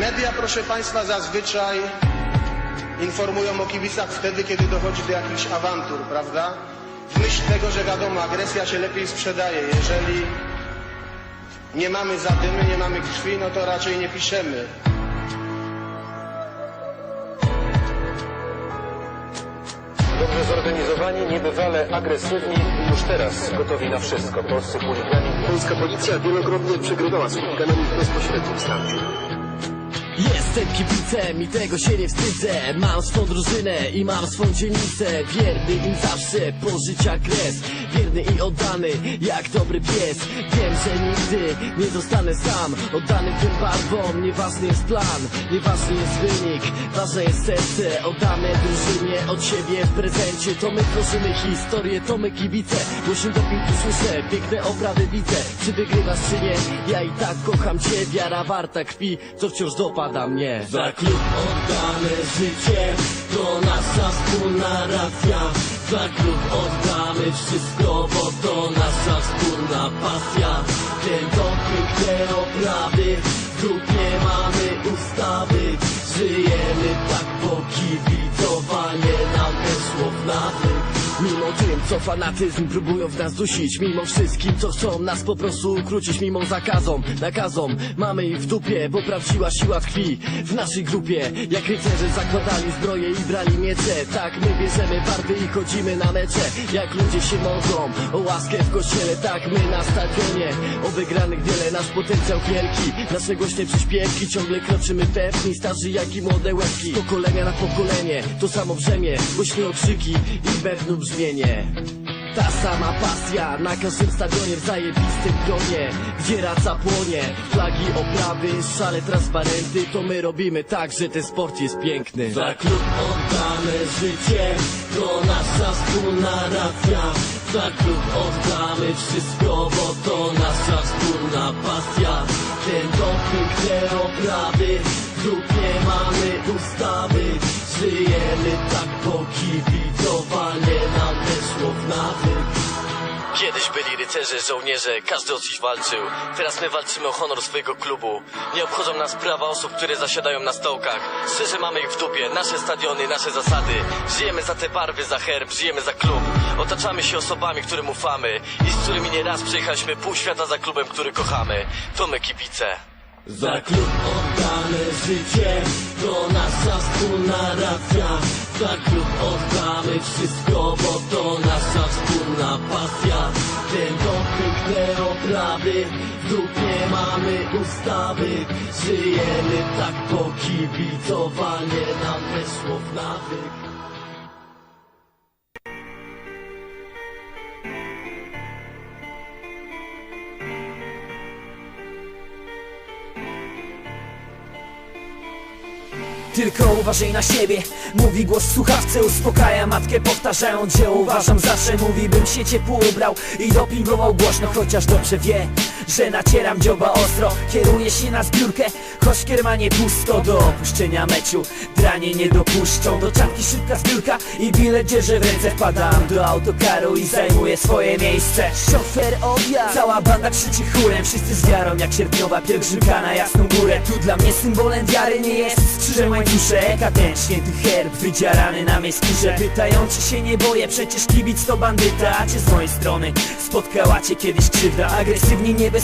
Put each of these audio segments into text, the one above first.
Media, proszę Państwa, zazwyczaj informują o kibicach wtedy, kiedy dochodzi do jakichś awantur, prawda? W myśl tego, że wiadomo, agresja się lepiej sprzedaje. Jeżeli nie mamy zadymy, nie mamy krwi, no to raczej nie piszemy. Dobrze zorganizowani, niebywale agresywni już teraz gotowi na wszystko. Polscy chuligani. Polska policja wielokrotnie przegrywała z chuliganami w bezpośrednim starciu. Jestem kibicem i tego się nie wstydzę. Mam swą drużynę i mam swą dzielnicę. Wierny im zawsze po życia kres Wierny i oddany jak dobry pies. Wiem, że nigdy nie zostanę sam Oddany tym barwom, nieważny jest plan Nieważny jest wynik, ważne jest serce Oddamy drużynie od siebie w prezencie. To my tworzymy historię, to my kibice. Głośnym dopingu słyszę, piękne oprawy widzę. Czy wygrywasz czy nie, ja i tak kocham cię. Wiara warta krwi, co wciąż dopada mnie. Za klub oddane życie To nasza wspólna Za klub wszystko Bo to nasza wspólna pasja. Ten doping, te oprawy? W grupie mamy ustawy. Żyjemy tak, kibicowanie co fanatyzm próbują w nas dusić Mimo wszystkim, co chcą nas po prostu ukrócić Mimo zakazom, nakazom. Mamy ich w dupie, bo prawdziwa siła tkwi W naszej grupie, jak rycerze zakładali zbroje i brali miecze Tak my bierzemy barwy i chodzimy na mecze. Jak ludzie się modlą o łaskę w kościele Tak my na stadionie, o wygranych wiele Nasz potencjał wielki, nasze głośne przyśpiewki Ciągle kroczymy pewni, starzy jak i młode łebki. Pokolenia na pokolenie, to samo brzemię Głośne okrzyki i pewne brzmienie ta sama pasja na każdym stadionie w zajebistym gronie. Gdzie raca płonie, flagi, oprawy, szale, transparenty. To my robimy tak, że ten sport jest piękny. Za klub oddane życie, to nasza wspólna racja. Za klub oddamy wszystko, bo to nasza wspólna pasja. Ten doping, te oprawy, w Rycerze, żołnierze, każdy o coś walczył. Teraz my walczymy o honor swojego klubu. Nie obchodzą nas prawa osób, które zasiadają na stołkach. Szczerze mamy ich w dupie, nasze stadiony, nasze zasady. Żyjemy za te barwy, za herb, żyjemy za klub. Otaczamy się osobami, którym ufamy i z którymi nieraz przejechaliśmy pół świata za klubem, który kochamy. To my kibice. Za klub oddane życie, to nasza wspólna racja. Za klub oddamy wszystko, bo to nasza wspólna pasja. Ten doping, te oprawy, w dupie mamy ustawy. Żyjemy tak, bo kibicowanie nam weszło w nawyk. Tylko uważaj na siebie. Mówi głos w słuchawce Uspokaja matkę powtarzając, że uważam zawsze Mówi bym się ciepło ubrał I dopingował głośno Chociaż dobrze wie Że nacieram dzioba ostro. Kieruję się na zbiórkę Choć kiermanie pusto Do opuszczenia meczu. Dranie nie dopuszczą Do czapki szybka zbiórka I bilet dzierżę w ręce. Wpadam do autokaru I zajmuję swoje miejsce. Szofer objazd Cała banda krzyczy chórem Wszyscy z wiarą jak sierpniowa pielgrzymka na jasną górę. Tu dla mnie symbolem wiary nie jest Skrzyżem łańcuszek A ten święty herb wydzierany na mej skórze Pytający się nie boję. Przecież kibic to bandyta A cię z mojej strony spotkała cię kiedyś krzywda. Agresywni, niebezpieczni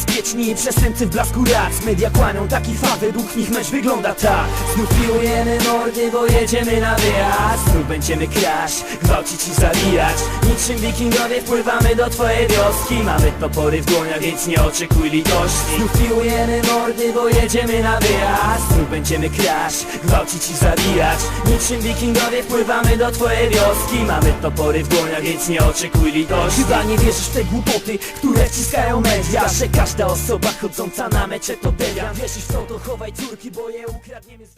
Przestępcy w blasku rac Media kłanią taki fa Według nich mecz wygląda tak. Znów mordy, bo jedziemy na wyjazd. Znów będziemy kraść, gwałcić i zabijać. Niczym wikingowie wpływamy do twojej wioski. Mamy topory w dłoniach, więc nie oczekuj litości. Znów mordy, bo jedziemy na wyjazd. Znów będziemy kraść, gwałcić i zabijać. Niczym wikingowie wpływamy do twojej wioski. Mamy topory w dłoniach, więc nie oczekuj litości. Chyba nie wierzysz w te głupoty, które wciskają media. Że każda osoba chodząca na mecze to delia Wierzysz w to chowaj córki, bo je ukradniemy z...